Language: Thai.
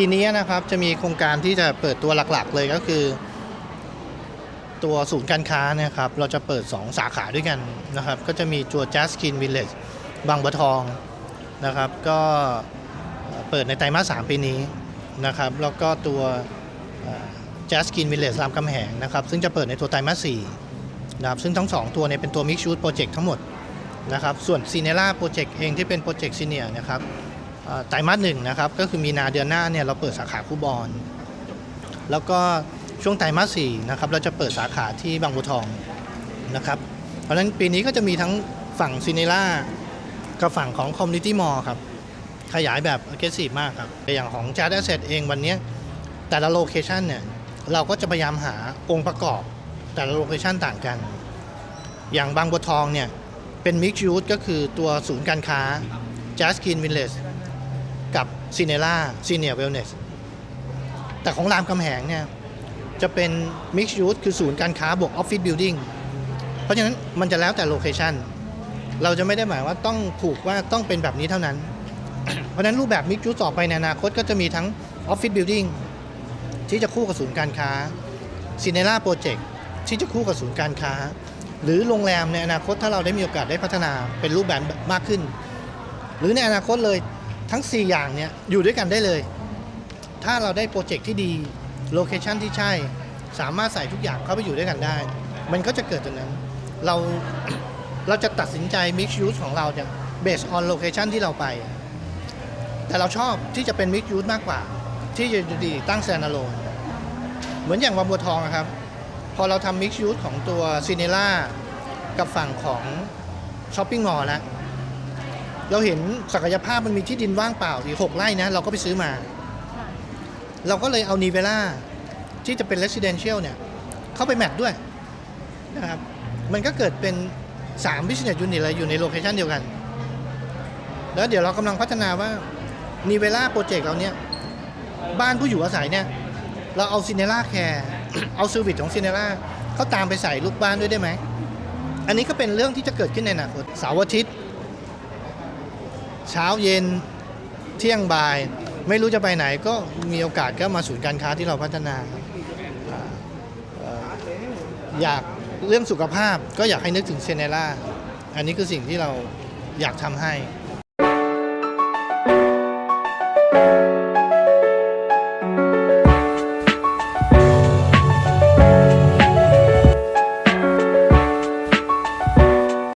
ปีนี้นะครับจะมีโครงการที่จะเปิดตัวหลักๆ เลยก็คือ ตัวศูนย์การค้านะครับเราจะเปิด 2 สาขาด้วยกันนะครับ ก็จะมีตัว Just Skin Village บางบัวทองนะครับ ก็เปิดในไตรมาส3ปีนี้นะครับ แล้วก็ตัว Just Skin Village รามคำแหงนะครับ ซึ่งจะเปิดในตัวไตรมาส4นะครับซึ่งทั้ง 2 ตัวเนี่ยเป็นตัว Mix Shoot Project ทั้งหมดนะครับ ส่วน c i n e r a Project เองที่เป็นโปรเจกต์ซีเนียนะครับ ไตรมาสหนึ่งนะครับก็คือมีนาเดือนหน้าเนี่ยเราเปิดสาขาคูบอนแล้วก็ช่วงไตรมาสสี่นะครับเราจะเปิดสาขาที่บางบัวทองนะครับเพราะฉะนั้นปีนี้ก็จะมีทั้งฝั่งซีเนล่ากับฝั่งของคอมมูนิตี้มอลล์ครับขยายแบบ aggressive มากครับอย่างของ j a d a s s e t เองวันนี้แต่ละโลเคชันเนี่ยเราก็จะพยายามหาองค์ประกอบแต่ละโลเคชันต่างกัน อย่างบางบัวทองเนี่ยเป็น Mix Use ก็คือตัวศูนย์การค้า Just Skin Village กับ c i n e l a Senior Wellness แต่ของรามคำแหงเนี่ย จะเป็น Mix Use คือศูนย์การค้าบวก Office Building เพราะฉะนั้นมันจะแล้วแต่โลเคชันเราจะไม่ได้หมายว่าต้องผูกว่าต้องเป็นแบบนี้เท่านั้น เพราะฉะนั้นรูปแบบ Mix Use ต่อไปในอนาคตก็จะมีทั้ง Office Building ที่จะคู่กับศูนย์การค้า c i n e l a Project ที่จะคู่กับศูนย์การค้า หรือโรงแรมในอนาคตถ้าเราได้มีโอกาสได้พัฒนาเป็นรูปแบบมากขึ้น หรือในอนาคตเลย ทั้ง 4 อย่างเนี่ยอยู่ด้วยกันได้เลย ถ้าเราได้โปรเจกต์ที่ดีโลเคชันที่ใช่ สามารถใส่ทุกอย่างเข้าไปอยู่ด้วยกันได้ มันก็จะเกิดจากนั้นเราเราจะตัดสินใจ mix use ของเราเนี่ย based on location ที่เราไป แต่เราชอบที่จะเป็น mix use มากกว่า ที่จะดีตั้ง standalone เหมือนอย่างวังบัวทองครับ พอเราทำ mix use ของตัว c i n e l a กับฝั่งของช้อปปิ้งมอลล์แล้ว เราเห็นศักยภาพมันมีที่ดินว่างเปล่าอีกหกไร่นะเราก็ไปซื้อมา เราก็เลยเอานีเวล่าที่จะเป็น residential เนี่ย เข้าไปแมทด้วยนะครับ มันก็เกิดเป็น3 business unit เลยอยู่ในโลเคชันเดียวกัน แล้วเดี๋ยวเรากำลังพัฒนาว่านีเวล่าโปรเจกต์เราเนี่ย บ้านผู้อยู่อาศัยเนี่ย เราเอาซินเนล่าแคร์เอาซ e ร์วิสของซินเนล่าเขาตามไปใส่ลูกบ้านด้วยได้ไหม อันนี้ก็เป็นเรื่องที่จะเกิดขึ้นในอนาคตเสาร์อาทิตย์ เช้าเย็นเที่ยงบ่าย ไม่รู้จะไปไหนก็มีโอกาสก็มาศูนย์การค้าที่เราพัฒนาอยากเรื่องสุขภาพก็อยากให้นึกถึงเซเนล่าอันนี้คือสิ่งที่เราอยากทำให้